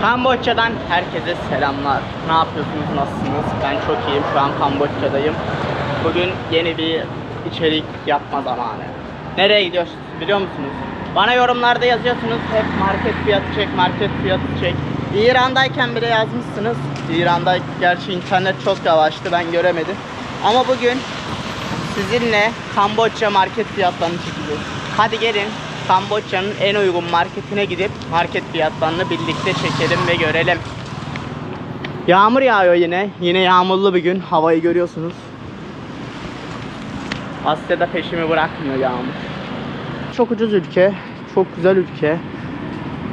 Kamboçya'dan herkese selamlar. Ne yapıyorsunuz, nasılsınız? Ben çok iyiyim. Şu an Kamboçya'dayım. Bugün yeni bir içerik yapma zamanı. Nereye gidiyoruz biliyor musunuz? Bana yorumlarda yazıyorsunuz hep market fiyatı çek, market fiyatı çek. İran'dayken bile yazmışsınız. İran'da gerçi internet çok yavaştı ben göremedim. Ama bugün sizinle Kamboçya market fiyatlarını çekeceğiz. Hadi gelin Kamboçya'nın en uygun marketine gidip market fiyatlarını birlikte çekelim ve görelim. Yağmur yağıyor yine. Yine yağmurlu bir gün. Havayı görüyorsunuz. Asya'da peşimi bırakmıyor yağmur. Çok ucuz ülke. Çok güzel ülke.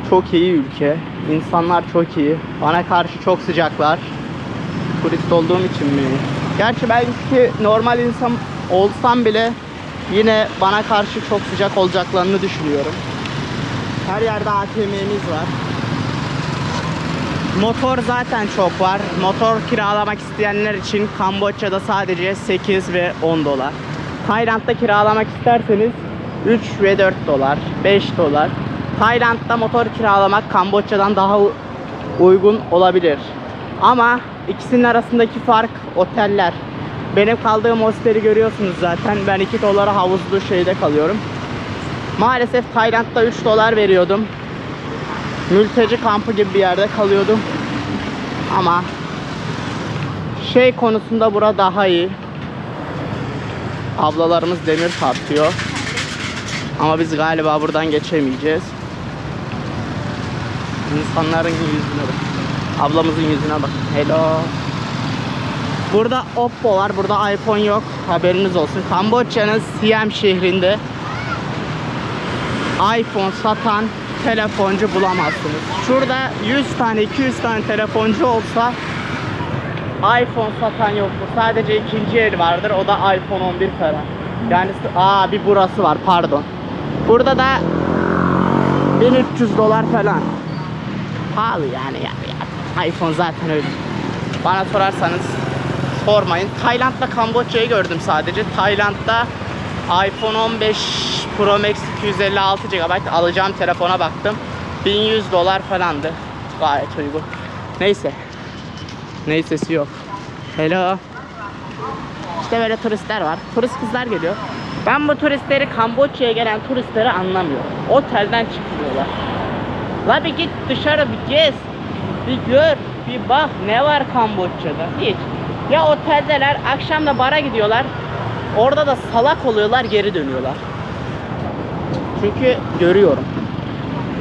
Çok iyi ülke. İnsanlar çok iyi. Bana karşı çok sıcaklar. Turist olduğum için mi? Gerçi belki normal insan olsam bile yine bana karşı çok sıcak olacaklarını düşünüyorum. Her yerde ATM'miz var. Motor zaten çok var. Motor kiralamak isteyenler için Kamboçya'da sadece 8 ve 10 dolar. Tayland'da kiralamak isterseniz 3 ve 4 dolar, 5 dolar. Tayland'da motor kiralamak Kamboçya'dan daha uygun olabilir. Ama ikisinin arasındaki fark oteller. Benim kaldığım hosteli görüyorsunuz zaten. Ben 2 dolara havuzlu şeyde kalıyorum. Maalesef Tayland'da 3 dolar veriyordum. Mülteci kampı gibi bir yerde kalıyordum. Ama şey konusunda bura daha iyi. Ablalarımız demir tartıyor. Ama biz galiba buradan geçemeyeceğiz. İnsanların yüzüne bak. Ablamızın yüzüne bak. Hello. Burada Oppo var. Burada iPhone yok. Haberiniz olsun. Kamboçya'nın Siem şehrinde iPhone satan telefoncu bulamazsınız. Şurada 100 tane 200 tane telefoncu olsa iPhone satan yoktur. Sadece ikinci el vardır. O da iPhone 11 falan. Yani aa bir burası var pardon. Burada da 1300 dolar falan. Pahalı yani, yani, yani. iPhone zaten öyle. Bana sorarsanız sormayın. Tayland'da Kamboçya'yı gördüm sadece. Tayland'da iPhone 15 Pro Max 256 GB alacağım telefona baktım. 1100 dolar falandı. Gayet uygun. Neyse. Neysesi yok. Hello. İşte böyle turistler var. Turist kızlar geliyor. Ben bu turistleri Kamboçya'ya gelen turistleri anlamıyorum. Otelden çıkmıyorlar. La bir git dışarı bir gez. Bir gör, bir bak ne var Kamboçya'da. Hiç. Ya oteldeler, akşam da bara gidiyorlar. Orada da salak oluyorlar, geri dönüyorlar. Çünkü görüyorum.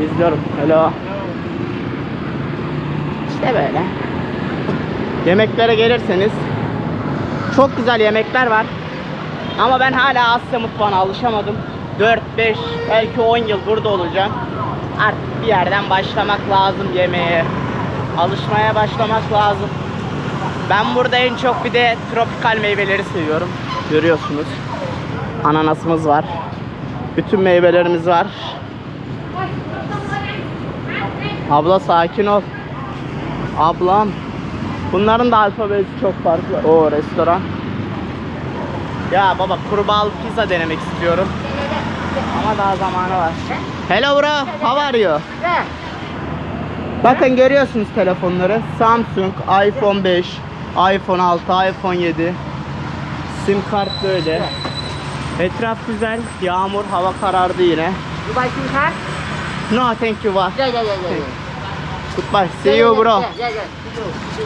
İzliyorum. Hello. İşte böyle. Yemeklere gelirseniz çok güzel yemekler var. Ama ben hala Asya mutfağına alışamadım. 4, 5, belki 10 yıl burada olacağım. Artık bir yerden başlamak lazım yemeğe. Alışmaya başlamak lazım. Ben burada en çok bir de tropikal meyveleri seviyorum. Görüyorsunuz. Ananasımız var. Bütün meyvelerimiz var. Abla sakin ol. Ablam. Bunların da alfabesi çok farklı. O restoran. Ya baba kurbağalı pizza denemek istiyorum. Ama daha zamanı var. Hello bro, how are you? Bakın görüyorsunuz telefonları. Samsung, iPhone 5, iPhone 6, iPhone 7. Sim kart böyle. Etraf güzel. Yağmur, hava karardı yine. You buy SIM card? No, thank you. Bye. Yeah, yeah, yeah, yeah. yeah. Goodbye. See you bro. Yeah, yeah, yeah. See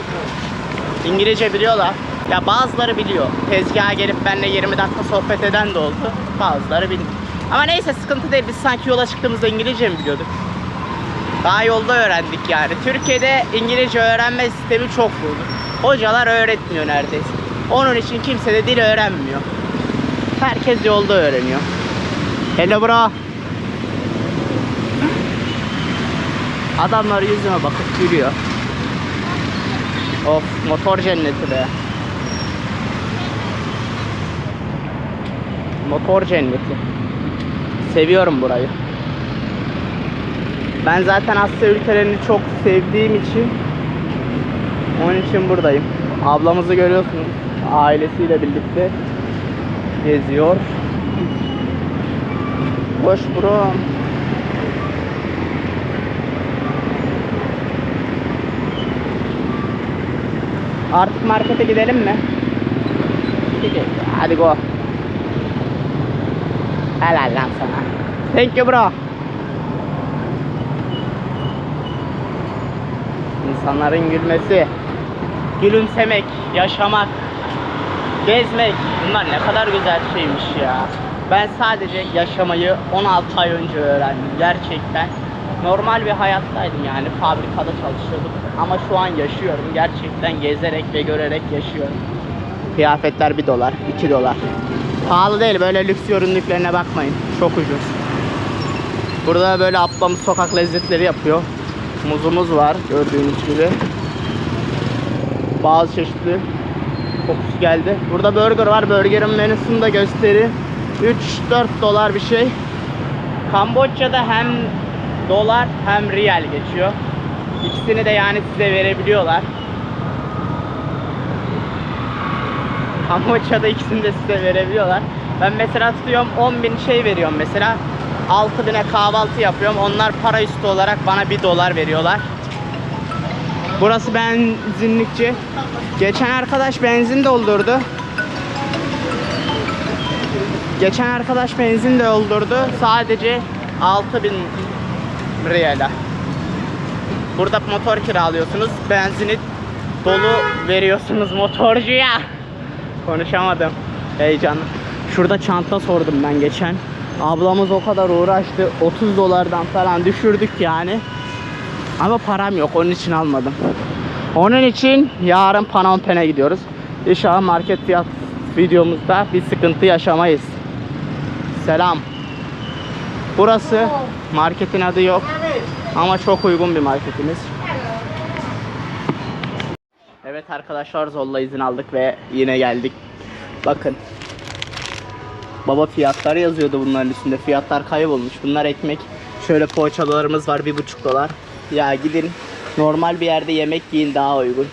you. İngilizce biliyorlar. Ya bazıları biliyor. Tezgaha gelip benimle 20 dakika sohbet eden de oldu. Bazıları bilmiyor. Ama neyse sıkıntı değil. Biz sanki yola çıktığımızda İngilizce mi biliyorduk? Daha yolda öğrendik yani. Türkiye'de İngilizce öğrenme sistemi çok bozuk. Hocalar öğretmiyor neredeyse. Onun için kimse de dil öğrenmiyor. Herkes yolda öğreniyor. Hello bro. Adamlar yüzüme bakıp gülüyor. Of motor cenneti be. Motor cenneti. Seviyorum burayı. Ben zaten Asya ülkelerini çok sevdiğim için onun için buradayım. Ablamızı görüyorsunuz. Ailesiyle birlikte geziyor. Hoş bro. Artık markete gidelim mi? Gidelim. Hadi go. Helal lan sana. Thank you bro. İnsanların gülmesi, gülümsemek, yaşamak, gezmek bunlar ne kadar güzel şeymiş ya. Ben sadece yaşamayı 16 ay önce öğrendim gerçekten. Normal bir hayattaydım yani fabrikada çalışıyordum ama şu an yaşıyorum. Gerçekten gezerek ve görerek yaşıyorum. Kıyafetler 1 dolar, 2 dolar. Pahalı değil böyle lüks ürünlüklerine bakmayın. Çok ucuz. Burada böyle ablamız sokak lezzetleri yapıyor. Muzumuz var gördüğünüz gibi. Bazı çeşitli kokusu geldi. Burada burger var. Burger'ın menüsünü de göstereyim. 3-4 dolar bir şey. Kamboçya'da hem dolar hem riyal geçiyor. İkisini de yani size verebiliyorlar. Kamboçya'da ikisini de size verebiliyorlar. Ben mesela tutuyorum 10 bin şey veriyorum mesela. 6 bine kahvaltı yapıyorum. Onlar para üstü olarak bana 1 dolar veriyorlar. Burası benzinlikçi. Geçen arkadaş benzin doldurdu. Geçen arkadaş benzin doldurdu. Sadece 6000 riyala. Burada motor kiralıyorsunuz. Benzini dolu veriyorsunuz motorcuya. Konuşamadım. Heyecanlı. Şurada çanta sordum ben geçen. Ablamız o kadar uğraştı. 30 dolardan falan düşürdük yani. Ama param yok. Onun için almadım. Onun için yarın Phnom Penh'e gidiyoruz. İnşallah market fiyat videomuzda bir sıkıntı yaşamayız. Selam. Burası marketin adı yok. Ama çok uygun bir marketimiz. Evet arkadaşlar Zolla izin aldık ve yine geldik. Bakın. Baba fiyatlar yazıyordu bunların üstünde. Fiyatlar kaybolmuş. Bunlar ekmek. Şöyle poğaçalarımız var 1,5 dolar. Ya gidin normal bir yerde yemek yiyin daha uygun.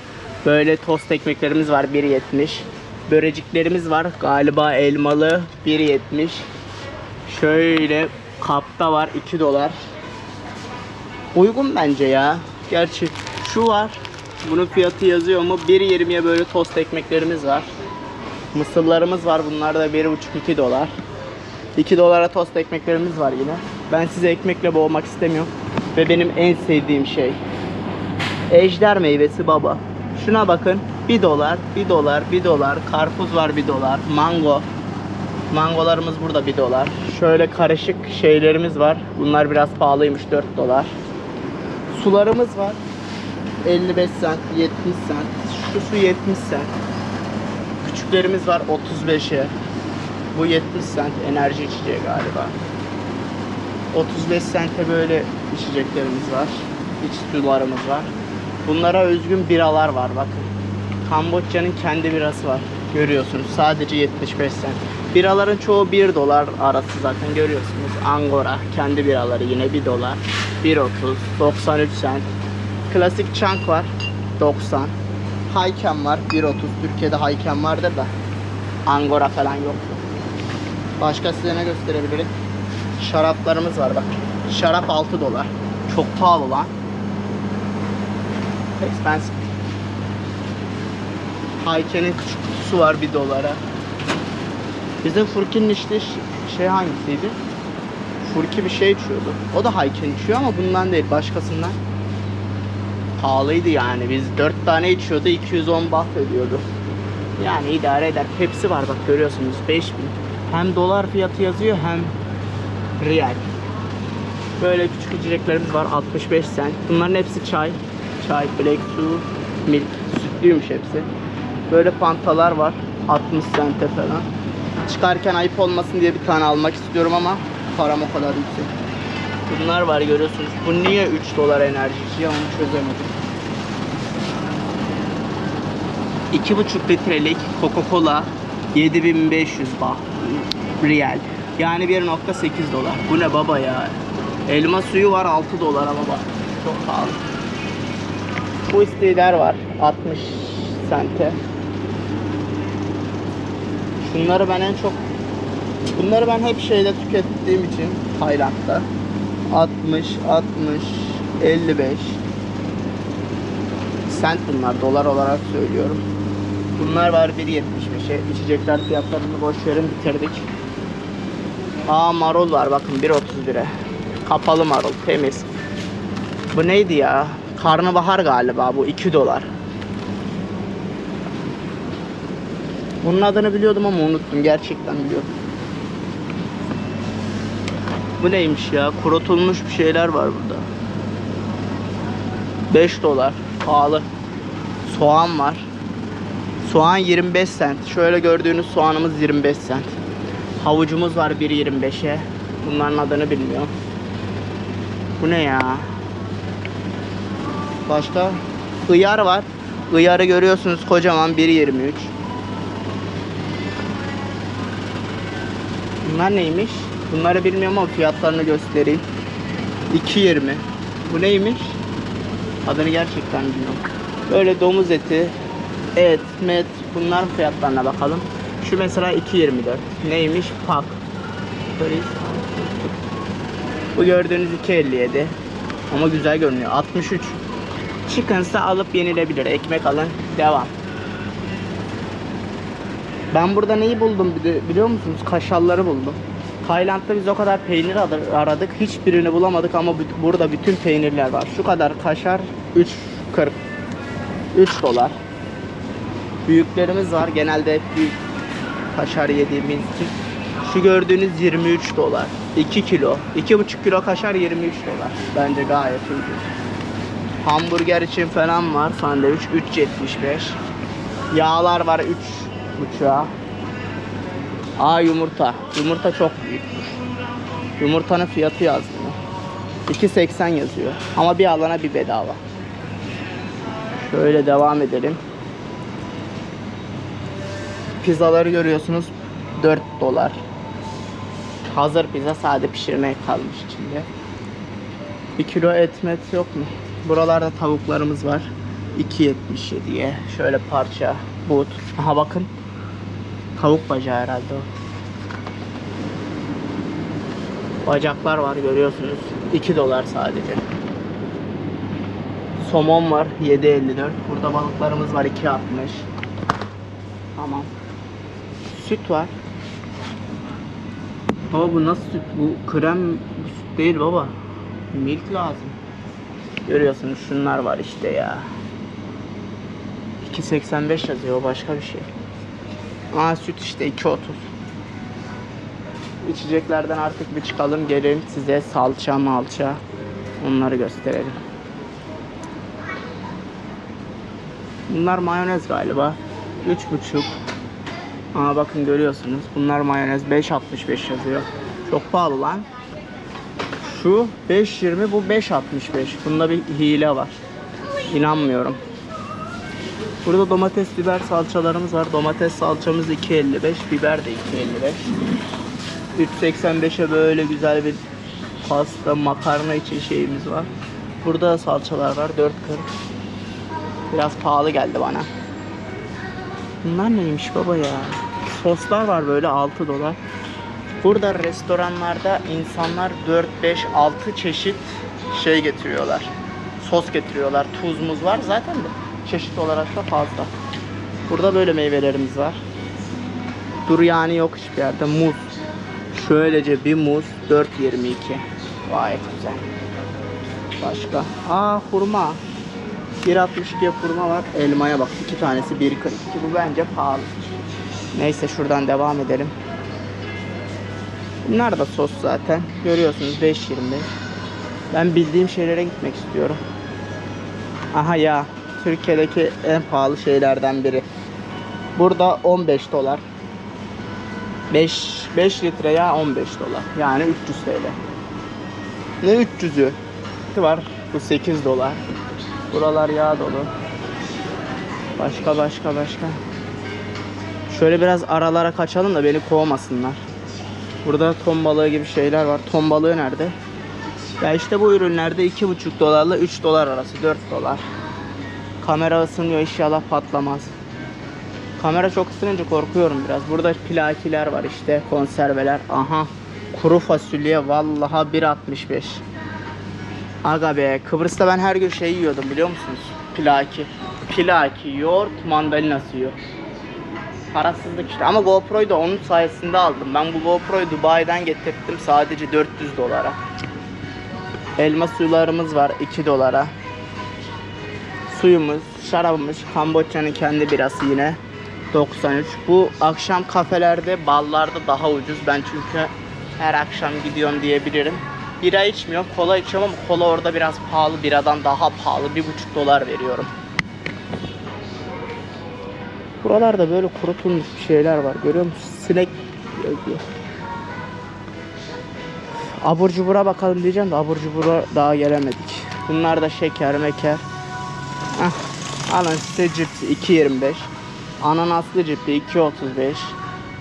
Böyle tost ekmeklerimiz var 1.70. Böreciklerimiz var galiba elmalı 1.70. Şöyle kapta var 2 dolar. Uygun bence ya. Gerçi şu var. Bunun fiyatı yazıyor mu? 1.20'ye böyle tost ekmeklerimiz var. Mısırlarımız var. Bunlar da 1.5-2 dolar. 2 dolara tost ekmeklerimiz var yine. Ben size ekmekle boğmak istemiyorum. Ve benim en sevdiğim şey. Ejder meyvesi baba. Şuna bakın. 1 dolar, 1 dolar, 1 dolar. Karpuz var 1 dolar. Mango. Mangolarımız burada 1 dolar. Şöyle karışık şeylerimiz var. Bunlar biraz pahalıymış 4 dolar. Sularımız var. 55 cent, 70 cent. Şu su 70 cent. Küçüklerimiz var 35'e. Bu 70 cent enerji içeceği galiba. 35 sente böyle içeceklerimiz var. İç sularımız var. Bunlara özgün biralar var bakın. Kamboçya'nın kendi birası var. Görüyorsunuz sadece 75 cent. Biraların çoğu 1 dolar arası zaten görüyorsunuz. Angora kendi biraları yine 1 dolar. 1.30, 93 cent. Klasik chunk var 90. Hayken var 1.30. Türkiye'de Hayken vardır da Angora falan yok. Başka size ne gösterebilirim? Şaraplarımız var bak. Şarap 6 dolar. Çok pahalı lan. Expensive. Hayken'in küçük kutusu var 1 dolara. Bizim Furki'nin işte şey hangisiydi? Furki bir şey içiyordu. O da Hayken içiyor ama bundan değil başkasından. Pahalıydı yani. Biz 4 tane içiyordu 210 baht ödüyordu. Yani idare eder. Pepsi var bak görüyorsunuz 5000. Hem dolar fiyatı yazıyor hem Riyal. Böyle küçük içeceklerimiz var 65 cent. Bunların hepsi çay. Çay, black su, milk, sütlüymüş hepsi. Böyle pantalar var 60 cent'e falan. Çıkarken ayıp olmasın diye bir tane almak istiyorum ama param o kadar yüksek. Bunlar var görüyorsunuz. Bu niye 3 dolar enerjisi ya onu çözemedim. 2,5 litrelik Coca-Cola 7500 baht riyal. Yani 1.8 dolar. Bu ne baba ya? Elma suyu var 6 dolara baba. Çok pahalı. Bu istiğler var 60 sente. Şunları ben en çok Bunları ben hep şeyde tükettiğim için Tayland'da 60, 60, 55 Sent bunlar dolar olarak söylüyorum. Bunlar var 1.75'e. İçecekler fiyatlarını boş verin bitirdik. Aa marul var bakın 1.31'e. Kapalı marul temiz. Bu neydi ya? Karnabahar galiba bu 2 dolar. Bunun adını biliyordum ama unuttum. Gerçekten biliyordum. Bu neymiş ya? Kurutulmuş bir şeyler var burada. 5 dolar. Pahalı. Soğan var. Soğan 25 cent. Şöyle gördüğünüz soğanımız 25 cent. Havucumuz var 1.25'e. Bunların adını bilmiyorum. Bu ne ya? Başka? Hıyar var. Hıyarı görüyorsunuz kocaman 1.23. Bunlar neymiş? Bunları bilmiyorum ama fiyatlarını göstereyim. 2.20. Bu neymiş? Adını gerçekten bilmiyorum. Böyle domuz eti, et, met bunların fiyatlarına bakalım. Şu mesela 2.24. Neymiş? Pak. Bu gördüğünüz 2.57. Ama güzel görünüyor. 63. Chicken'sa alıp yenilebilir. Ekmek alın. Devam. Ben burada neyi buldum bili- biliyor musunuz? Kaşalları buldum. Tayland'da biz o kadar peynir adı- aradık. Hiçbirini bulamadık ama burada bütün peynirler var. Şu kadar kaşar 3.40. 3 dolar. Büyüklerimiz var. Genelde büyük kaşar yediğimiz için. Şu gördüğünüz 23 dolar. 2 kilo. 2,5 kilo kaşar 23 dolar. Bence gayet uygun. Hamburger için falan var. Sandviç 3.75. Yağlar var 3 buçuğa. Aa yumurta. Yumurta çok büyükmüş. Yumurtanın fiyatı yazmıyor. 2.80 yazıyor. Ama bir alana bir bedava. Şöyle devam edelim. Pizzaları görüyorsunuz 4 dolar. Hazır pizza sade pişirmeye kalmış içinde. 1 kilo et met yok mu? Buralarda tavuklarımız var. 2.77'ye. Şöyle parça, but. Aha bakın. Tavuk bacağı herhalde o. Bacaklar var görüyorsunuz. 2 dolar sadece. Somon var 7.54. Burada balıklarımız var 2.60. Tamam. Süt var. Baba bu nasıl süt? Bu krem bu süt değil baba. Milk lazım. Görüyorsunuz şunlar var işte ya. 2.85 yazıyor başka bir şey. Aa süt işte 2.30. İçeceklerden artık bir çıkalım gelin size salça malça onları gösterelim. Bunlar mayonez galiba. 3.5. Aa bakın görüyorsunuz. Bunlar mayonez 5.65 yazıyor. Çok pahalı lan. Şu 5.20 bu 5.65. Bunda bir hile var. İnanmıyorum. Burada domates biber salçalarımız var. Domates salçamız 2.55, biber de 2.55. 3.85'e böyle güzel bir pasta, makarna için şeyimiz var. Burada da salçalar var 4.40. Biraz pahalı geldi bana. Bunlar neymiş baba ya? Soslar var böyle 6 dolar. Burada restoranlarda insanlar 4, 5, 6 çeşit şey getiriyorlar. Sos getiriyorlar. Tuzumuz var zaten de. Çeşit olarak da fazla. Burada böyle meyvelerimiz var. Dur yani yok hiçbir yerde. Muz. Şöylece bir muz 4.22. Gayet güzel. Başka. Aa hurma. 1.62'ye hurma var. Elmaya bak. iki tanesi 1.42. Bu bence pahalı. Neyse şuradan devam edelim. Bunlar da sos zaten. Görüyorsunuz 5.25. Ben bildiğim şeylere gitmek istiyorum. Aha ya. Türkiye'deki en pahalı şeylerden biri. Burada 15 dolar. 5 5 litre yağ 15 dolar. Yani 300 TL. Ne 300'ü? Var. Bu 8 dolar. Buralar yağ dolu. Başka başka başka. Şöyle biraz aralara kaçalım da beni kovmasınlar. Burada ton balığı gibi şeyler var. Ton balığı nerede? Ya işte bu ürünlerde 2,5 dolarla 3 dolar arası 4 dolar. Kamera ısınıyor inşallah patlamaz. Kamera çok ısınınca korkuyorum biraz. Burada plakiler var işte konserveler. Aha kuru fasulye vallaha 1.65. Aga be Kıbrıs'ta ben her gün şey yiyordum biliyor musunuz? Pilaki. Pilaki, yoğurt, mandalina suyu. Parasızlık işte ama GoPro'yu da onun sayesinde aldım. Ben bu GoPro'yu Dubai'den getirttim sadece 400 dolara. Elma sularımız var 2 dolara. Suyumuz, şarabımız, Kamboçya'nın kendi birası yine 93. Bu akşam kafelerde, ballarda daha ucuz. Ben çünkü her akşam gidiyorum diyebilirim. Bira içmiyorum, kola içiyorum ama kola orada biraz pahalı. Biradan daha pahalı. 1,5 dolar veriyorum. Buralarda böyle kurutulmuş şeyler var. Görüyor musun? Sinek. Abur cubura bakalım diyeceğim de abur cubura daha gelemedik. Bunlar da şeker meker. Heh. Alın size cips 2.25. Ananaslı cipsi 2.35.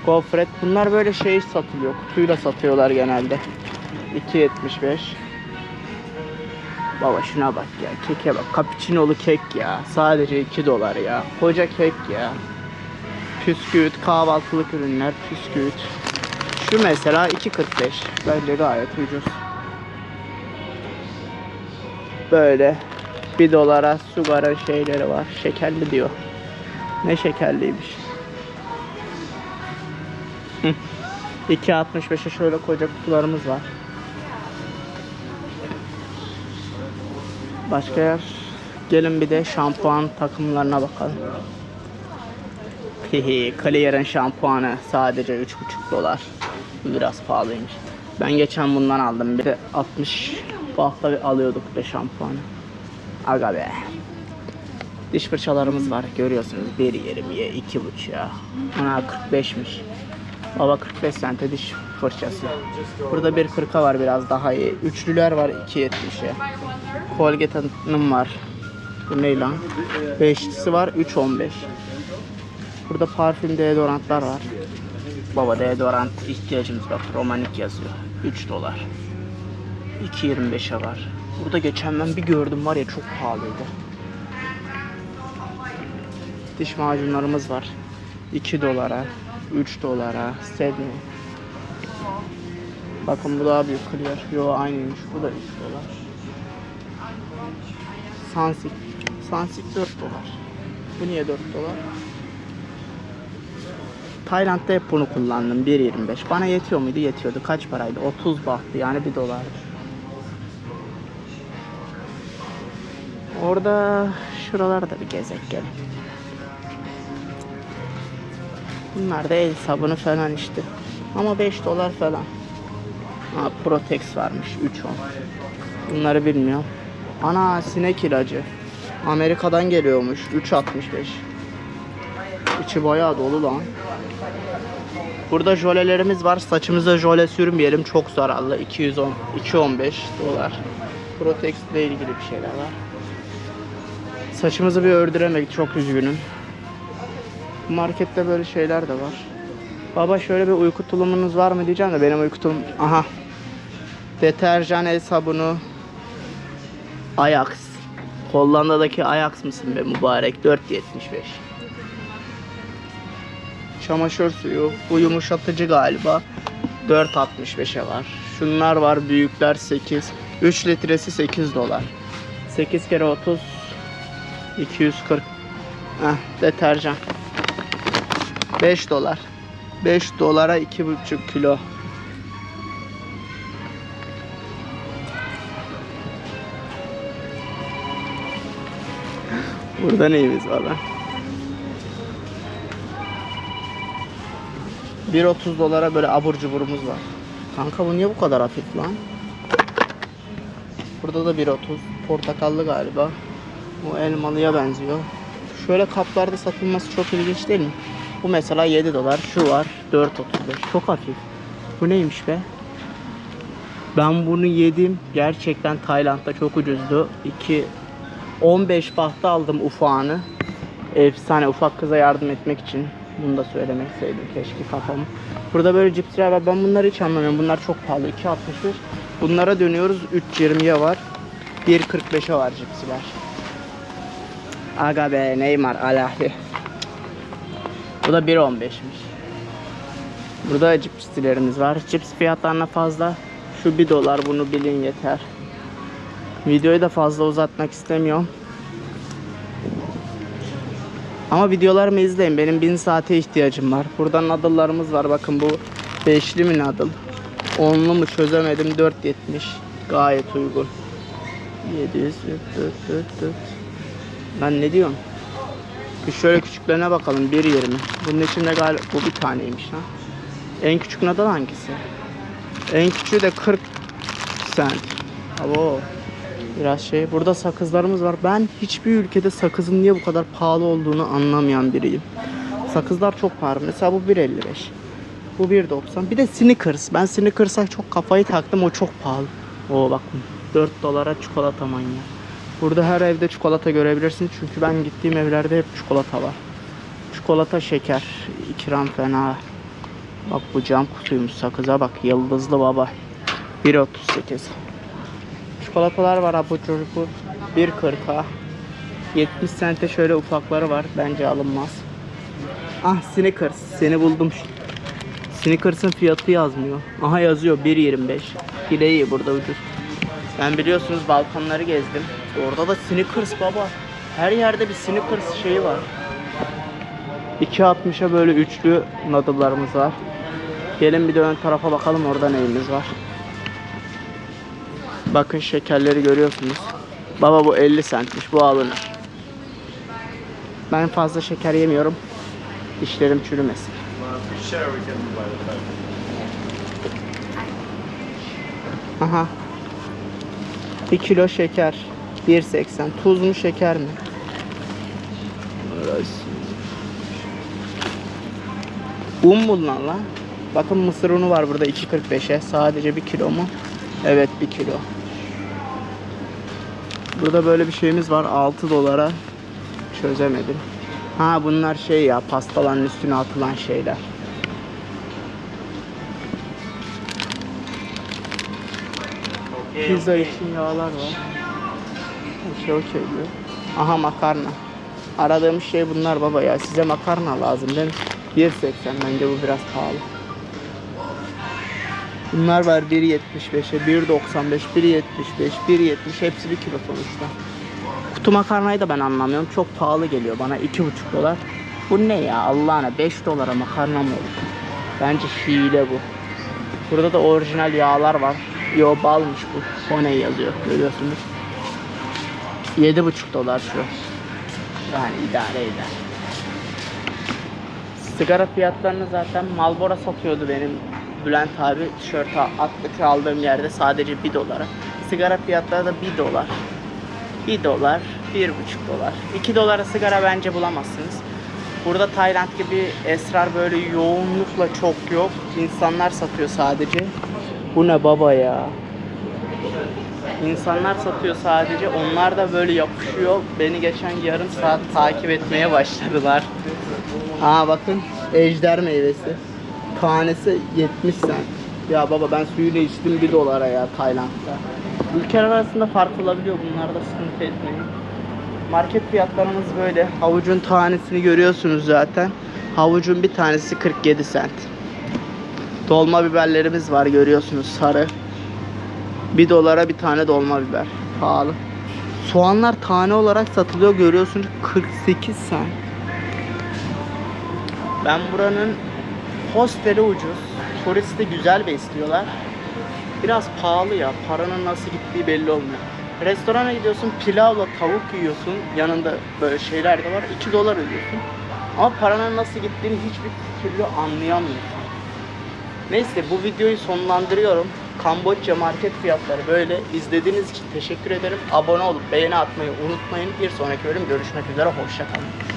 Gofret. Bunlar böyle şey satılıyor. Kutuyla satıyorlar genelde. 2.75. Baba şuna bak ya. Keke bak. Cappuccino'lu kek ya. Sadece 2 dolar ya. Koca kek ya. Püsküvit, kahvaltılık ürünler, püsküvit. Şu mesela 2.45. Bence gayet ucuz. Böyle 1 dolara sigara şeyleri var. Şekerli diyor. Ne şekerliymiş. Hı. 2.65'e şöyle koca kutularımız var. Başka yer. Gelin bir de şampuan takımlarına bakalım. Hihi, Clear'ın şampuanı sadece 3,5 dolar. Biraz pahalıymış. Ben geçen bundan aldım. Bir de 60 bu hafta alıyorduk be şampuanı. Aga be. Diş fırçalarımız var görüyorsunuz. 1.20'ye 2.5'ya. Ana 45'miş. Baba 45 sente diş fırçası. Burada bir 40'a var biraz daha iyi. Üçlüler var 2.70'e. Colgate'nin var. Bu ne lan? Beşlisi var 3.15. Burada parfüm deodorantlar var. Baba deodorant ihtiyacımız var. Romanik yazıyor. 3 dolar. 2.25'e var. Burada geçen ben bir gördüm var ya çok pahalıydı. Diş macunlarımız var. 2 dolara, 3 dolara, Sedney. Bakın bu daha büyük Clear. Yo aynıymış. Bu da 3 dolar. Sansik. Sansik 4 dolar. Bu niye 4 dolar? Tayland'da hep bunu kullandım. 1.25. Bana yetiyor muydu? Yetiyordu. Kaç paraydı? 30 bahtı. Yani 1 dolar. Orada şuralarda bir gezek gelin. Bunlar da el sabunu falan işte. Ama 5 dolar falan. Ha, Protex varmış 3.10. Bunları bilmiyorum. Ana sinek ilacı. Amerika'dan geliyormuş 3.65. İçi bayağı dolu lan. Burada jölelerimiz var. Saçımıza jöle sürmeyelim. Çok zararlı. 210 215 dolar. Protex ile ilgili bir şeyler var. Saçımızı bir ördüremedik. Çok üzgünüm. Markette böyle şeyler de var. Baba şöyle bir uyku tulumunuz var mı diyeceğim de benim uyku tulum... Aha. Deterjan el sabunu. Ajax. Hollanda'daki Ajax mısın be mübarek? 4.75. Çamaşır suyu. Bu yumuşatıcı galiba. 4.65'e var. Şunlar var büyükler 8. 3 litresi 8 dolar. 8 kere 30 240. Heh, deterjan. 5 dolar. 5 dolara 2,5 kilo. Burada neyimiz var lan? 1.30 dolara böyle abur cuburumuz var. Kanka bu niye bu kadar hafif lan? Burada da 1.30. Portakallı galiba. Bu elmalıya benziyor. Şöyle kaplarda satılması çok ilginç değil mi? Bu mesela 7 dolar. Şu var 4.35. Çok hafif. Bu neymiş be? Ben bunu yedim. Gerçekten Tayland'da çok ucuzdu. 2 15 bahta aldım ufağını. Efsane ufak kıza yardım etmek için. Bunu da söylemek istedim keşke kafamı. Burada böyle cipsler var. Ben bunları hiç anlamıyorum. Bunlar çok pahalı. 2.65. Bunlara dönüyoruz. 3.20'ye var. 1.45'e var cipsiler. Aga be Neymar alahli. Bu da 1.15'miş. Burada cipslerimiz var. Cips fiyatlarına fazla. Şu 1 dolar bunu bilin yeter. Videoyu da fazla uzatmak istemiyorum. Ama videolarımı izleyin. Benim 1000 saate ihtiyacım var. Burada nadıllarımız var. Bakın bu beşli mi nadıl? Onlu mu çözemedim. 4.70. Gayet uygun. 700 4 4 4. Ben ne diyorum? Bir şöyle küçüklerine bakalım. 1.20. Bunun içinde galiba bu bir taneymiş ha. En küçük nadal hangisi? En küçüğü de 40 cent. Abo. Biraz şey. Burada sakızlarımız var. Ben hiçbir ülkede sakızın niye bu kadar pahalı olduğunu anlamayan biriyim. Sakızlar çok pahalı. Mesela bu 1.55. Bu 1.90. Bir de Snickers. Ben Snickers'a çok kafayı taktım. O çok pahalı. Oo bak 4 dolara çikolata manyağı. Burada her evde çikolata görebilirsin. Çünkü ben gittiğim evlerde hep çikolata var. Çikolata, şeker. ikram fena. Bak bu cam kutuymuş sakıza bak. Yıldızlı baba. 1.38. Çikolatalar var abur cubur. 1.40'a. 70 sente şöyle ufakları var. Bence alınmaz. Ah Snickers. Seni buldum. Snickers'ın fiyatı yazmıyor. Aha yazıyor 1.25. Yine iyi burada ucuz. Ben biliyorsunuz balkonları gezdim. Orada da Snickers baba. Her yerde bir Snickers şeyi var. 2.60'a böyle üçlü nadıllarımız var. Gelin bir de ön tarafa bakalım orada neyimiz var. Bakın şekerleri görüyorsunuz. Baba bu 50 centmiş. Bu alınır. Ben fazla şeker yemiyorum. Dişlerim çürümesin. Aha. 1 kilo şeker. 1.80. Tuz mu şeker mi? Un bunlar lan. Bakın mısır unu var burada 2.45'e. Sadece 1 kilo mu? Evet 1 kilo. Burada böyle bir şeyimiz var 6 dolara. Çözemedim. Ha bunlar şey ya pastaların üstüne atılan şeyler. Pizza için yağlar var. Okey okey diyor. Aha makarna. Aradığım şey bunlar baba ya. Size makarna lazım değil mi? 1.80 bence bu biraz pahalı. Bunlar var 1.75'e, 1.95, 1.75, 1.70 hepsi 1 kilo sonuçta. Kutu makarnayı da ben anlamıyorum. Çok pahalı geliyor bana 2.5 dolar. Bu ne ya Allah'ına 5 dolara makarna mı olur? Bence hile bu. Burada da orijinal yağlar var. Yo balmış bu. O ne yazıyor görüyorsunuz. 7.5 dolar şu. Yani idare eder. Sigara fiyatlarını zaten Marlboro satıyordu benim Bülent abi tişört atlık aldığım yerde sadece 1 dolara. Sigara fiyatları da 1 dolar. 1 dolar, 1,5 dolar. 2 dolara sigara bence bulamazsınız. Burada Tayland gibi esrar böyle yoğunlukla çok yok. İnsanlar satıyor sadece. Bu ne baba ya? İnsanlar satıyor sadece. Onlar da böyle yapışıyor. Beni geçen yarım saat takip etmeye başladılar. Aa bakın ejder meyvesi. Tanesi 70 cent. Ya baba ben suyuyla içtim 1 dolara ya Tayland'da. Ülkeler arasında fark olabiliyor. Bunlarda sıkıntı etmeyin. Market fiyatlarımız böyle. Havucun tanesini görüyorsunuz zaten. Havucun bir tanesi 47 cent. Dolma biberlerimiz var görüyorsunuz sarı. 1 dolara bir tane dolma biber. Pahalı. Soğanlar tane olarak satılıyor görüyorsunuz 48 cent. Ben buranın hosteli ucuz. Turisti güzel besliyorlar. Biraz pahalı ya. Paranın nasıl gittiği belli olmuyor. Restorana gidiyorsun pilavla tavuk yiyorsun. Yanında böyle şeyler de var. 2 dolar ödüyorsun. Ama paranın nasıl gittiğini hiçbir türlü anlayamıyorsun. Neyse bu videoyu sonlandırıyorum. Kamboçya market fiyatları böyle. İzlediğiniz için teşekkür ederim. Abone olup beğeni atmayı unutmayın. Bir sonraki bölüm görüşmek üzere. Hoşçakalın.